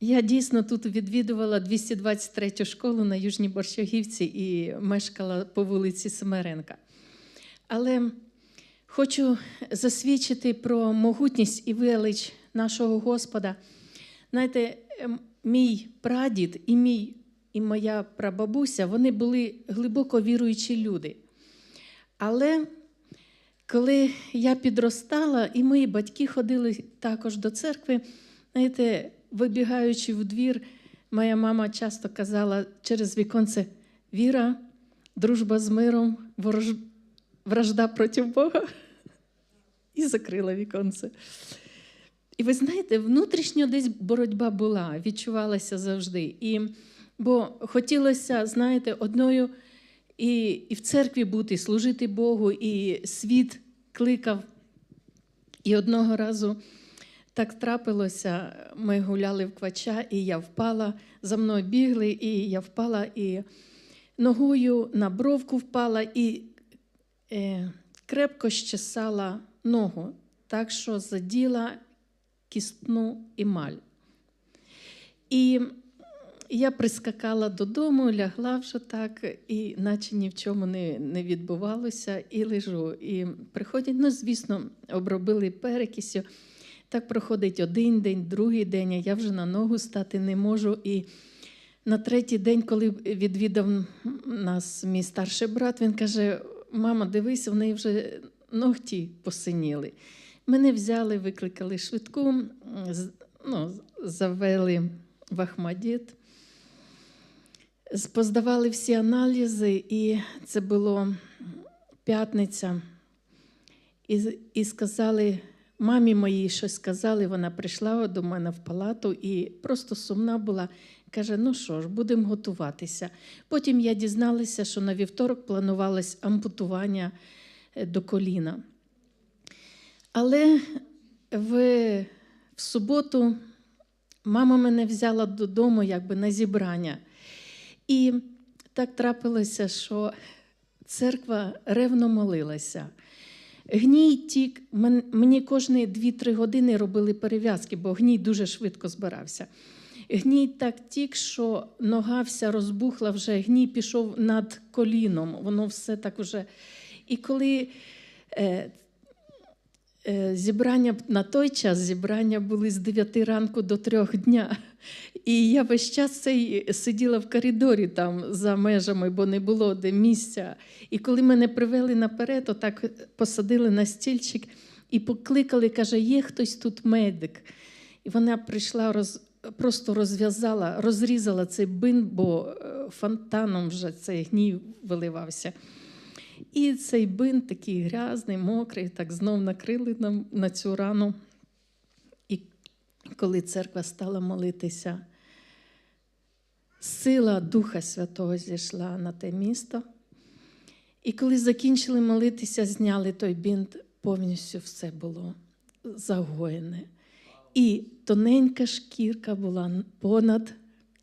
Я дійсно тут відвідувала 223 школу на Южній Борщагівці і мешкала по вулиці Семеренка. Але хочу засвідчити про могутність і велич нашого Господа. Знаєте, ем, мій прадід і мій і моя прабабуся вони були глибоко віруючі люди. Але коли я підростала, і мої батьки ходили також до церкви, знаєте, вибігаючи в двір, моя мама часто казала через віконце віра, дружба з миром, ворож... вражда проти Бога. І закрила віконце. І ви знаєте, внутрішньо десь боротьба була, відчувалася завжди. І, бо хотілося, знаєте, одною і, і в церкві бути, служити Богу, і світ кликав. І одного разу так трапилося, ми гуляли в квача, і я впала, за мною бігли, і я впала і ногою на бровку впала і е, крепко щесала ногу, так що заділа кістну емаль. І я прискакала додому, лягла вже так, і наче ні в чому не, не відбувалося, і лежу. І приходять, ну, звісно, обробили перекисю. Так проходить один день, другий день, а я вже на ногу стати не можу. І на третій день, коли відвідав нас мій старший брат, він каже: Мама, дивись, в неї вже ногті посиніли. Мене взяли, викликали швидку, ну, завели в Ахмадіт, поздавали всі аналізи, і це було п'ятниця. І, і сказали, мамі моїй щось сказали, вона прийшла до мене в палату і просто сумна була. Каже: ну що ж, будемо готуватися. Потім я дізналася, що на вівторок планувалось ампутування е, до коліна. Але в, в суботу мама мене взяла додому якби на зібрання. І так трапилося, що церква ревно молилася. Гній тік, мені кожні 2-3 години робили перев'язки, бо гній дуже швидко збирався. Гній так тік, що нога вся розбухла, вже гній пішов над коліном, воно все так уже. І коли е, зібрання на той час зібрання були з 9 ранку до 3 дня. І я весь час цей сиділа в коридорі там за межами, бо не було де місця. І коли мене привели наперед, то так посадили на стільчик і покликали, каже, є хтось тут медик. І вона прийшла, роз, просто розв'язала, розрізала цей бинт, бо е, фонтаном вже цей гній виливався. І цей бинт такий грязний, мокрий, так знов накрили нам на цю рану. І коли церква стала молитися, сила Духа Святого зійшла на те місто. І коли закінчили молитися, зняли той бинт, повністю все було загоєне. І тоненька шкірка була понад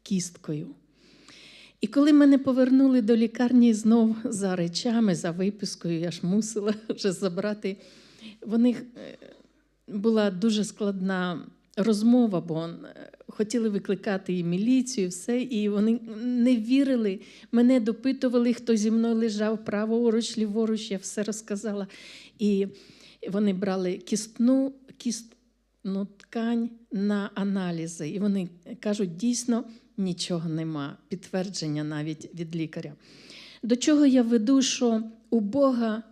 кісткою. І коли мене повернули до лікарні знов за речами, за випискою, я ж мусила вже забрати. Вони е, була дуже складна розмова, бо е, хотіли викликати і міліцію, і все, і вони не вірили. Мене допитували, хто зі мною лежав праворуч, ліворуч, я все розказала. І вони брали кістну, кістну ткань на аналізи. І вони кажуть, дійсно нічого нема, підтвердження навіть від лікаря. До чого я веду, що у Бога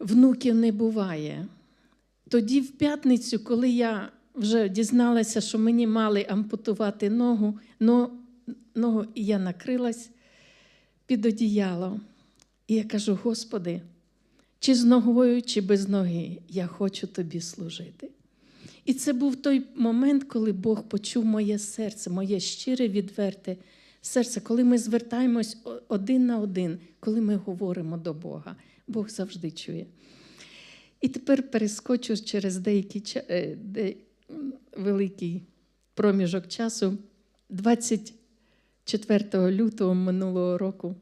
внуків не буває. Тоді, в п'ятницю, коли я вже дізналася, що мені мали ампутувати ногу, но, ногу і я накрилась під одіяло. І я кажу: Господи, чи з ногою, чи без ноги, я хочу тобі служити. І це був той момент, коли Бог почув моє серце, моє щире, відверте серце, коли ми звертаємось один на один, коли ми говоримо до Бога. Бог завжди чує. І тепер перескочу через деякий е, де, великий проміжок часу. 24 лютого минулого року,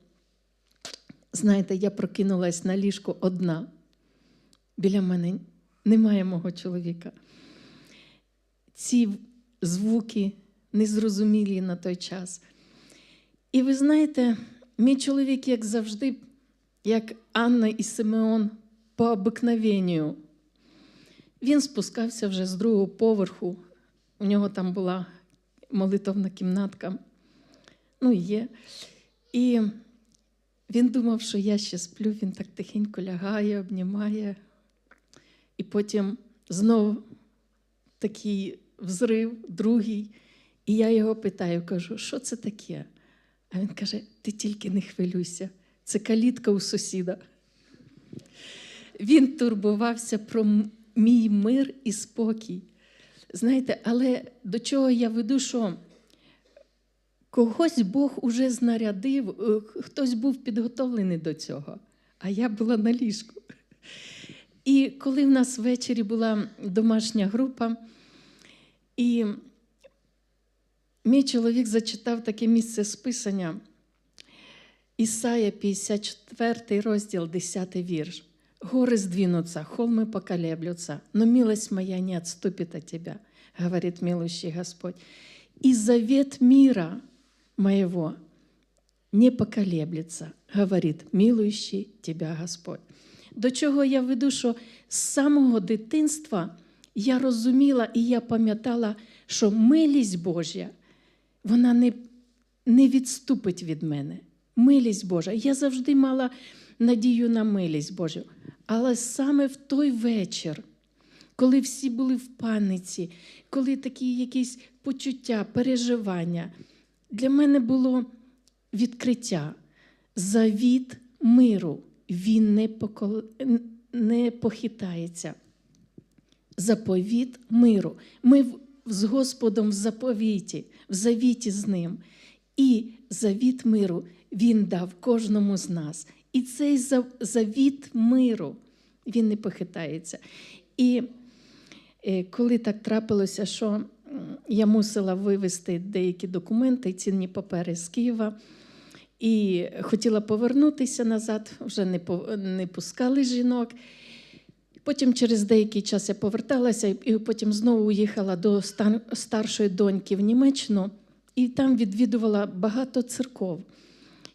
знаєте, я прокинулась на ліжку одна. Біля мене немає мого чоловіка. Ці звуки незрозумілі на той час. І ви знаєте, мій чоловік, як завжди, як Анна і Симеон, по обикновенню, він спускався вже з другого поверху. У нього там була молитовна кімнатка. Ну, є. І він думав, що я ще сплю, він так тихенько лягає, обнімає. І потім знову такий взрив, другий. І я його питаю, кажу, що це таке? А він каже: ти тільки не хвилюйся, це калітка у сусіда. Він турбувався про мій мир і спокій. Знаєте, але до чого я веду, що когось Бог уже знарядив, е, хтось був підготовлений до цього, а я була на ліжку. І коли в нас ввечері була домашня група, і мій чоловік зачитав таке місце списання Ісая 54 розділ, 10 вірш. Горы сдвинутся, холмы поколеблются, но милость моя не отступит от тебя, говорит милующий Господь. И завет мира моего не поколеблется, говорит милующий тебя Господь. До чого я веду, що з самого дитинства я розуміла і я пам'ятала, що милість Божя, вона не, не відступить від мене. Милість Божа. Я завжди мала надію на милість Божу. Але саме в той вечір, коли всі були в паниці, коли такі якісь почуття, переживання, для мене було відкриття. Завіт миру, він не, покол... не похитається. Заповіт миру. Ми з Господом в заповіті, в завіті з Ним. І завіт миру Він дав кожному з нас. І цей завіт миру, він не похитається. І е, коли так трапилося, що я мусила вивезти деякі документи, цінні папери з Києва, і хотіла повернутися назад, вже не, пускали жінок. Потім через деякий час я поверталася і потім знову уїхала до старшої доньки в Німеччину, і там відвідувала багато церков.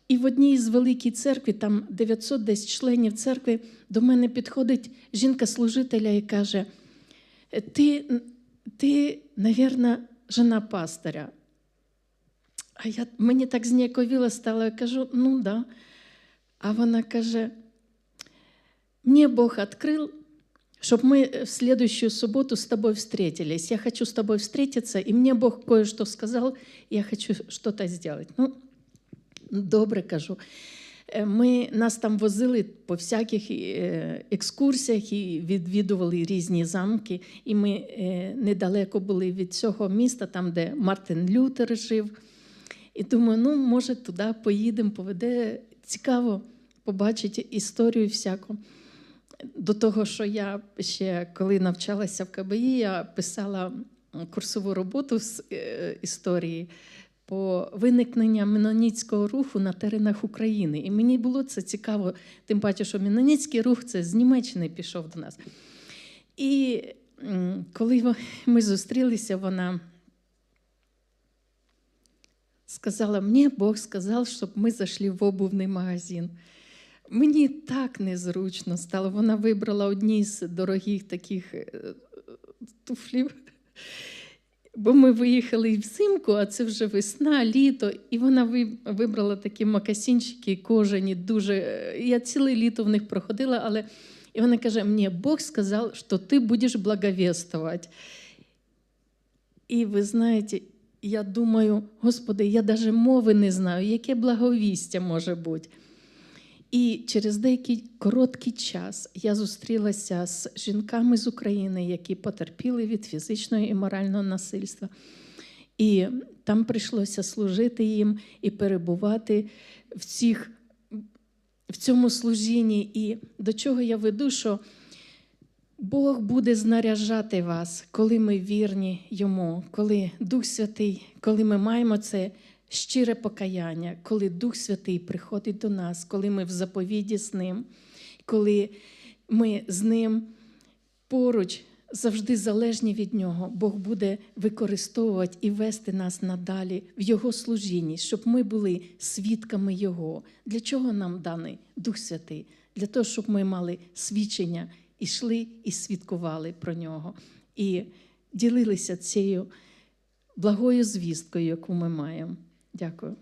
І в одній з великій церкви, там 900 десь членів церкви, до мене підходить жінка-служителя і каже: Ти, ти, навірно, жена пастора. А я, мені так зніяковіло стало, я кажу, ну да. А вона каже: Мне Бог открыл, чтобы мы в следующую субботу с тобой встретились. Я хочу с тобой встретиться, и мне Бог кое-что сказал, я хочу что-то сделать. Ну, добре кажу. Е, Ми нас там возили по всяких екскурсіях і відвідували різні замки. І ми недалеко були від цього міста, там, де Мартин Лютер жив. І думаю, ну, може, туди поїдемо, поведе цікаво побачити історію всяку. До того, що я ще коли навчалася в КБІ, я писала курсову роботу з е, історії по виникнення меноніцького руху на теренах України. І мені було це цікаво, тим паче, що меноніцький рух це з Німеччини пішов до нас. І коли ми зустрілися, вона сказала: мені Бог сказав, щоб ми зайшли в обувний магазин. Мені так незручно стало. Вона вибрала одні з дорогих таких е, туфлів. Бо ми виїхали взимку, а це вже весна, літо, і вона вибрала такі макасінчики кожані, дуже. е, Я ціле літо в них проходила, але і вона каже: мені Бог сказав, що ти будеш благовествувати. І ви знаєте, я думаю, Господи, я навіть мови не знаю, яке благовістя може бути. І через деякий короткий час я зустрілася з жінками з України, які потерпіли від фізичного і морального насильства. І там прийшлося служити їм і перебувати в, цих, в цьому служінні. І до чого я веду, що Бог буде знаряжати вас, коли ми вірні йому, коли Дух Святий, коли ми маємо це щире покаяння, коли Дух Святий приходить до нас, коли ми в заповіді з Ним, коли ми з Ним поруч завжди залежні від нього, Бог буде використовувати і вести нас надалі в Його служінні, щоб ми були свідками Його. Для чого нам даний Дух Святий? Для того, щоб ми мали свідчення, і йшли і свідкували про нього, і ділилися цією благою звісткою, яку ми маємо. Дякую.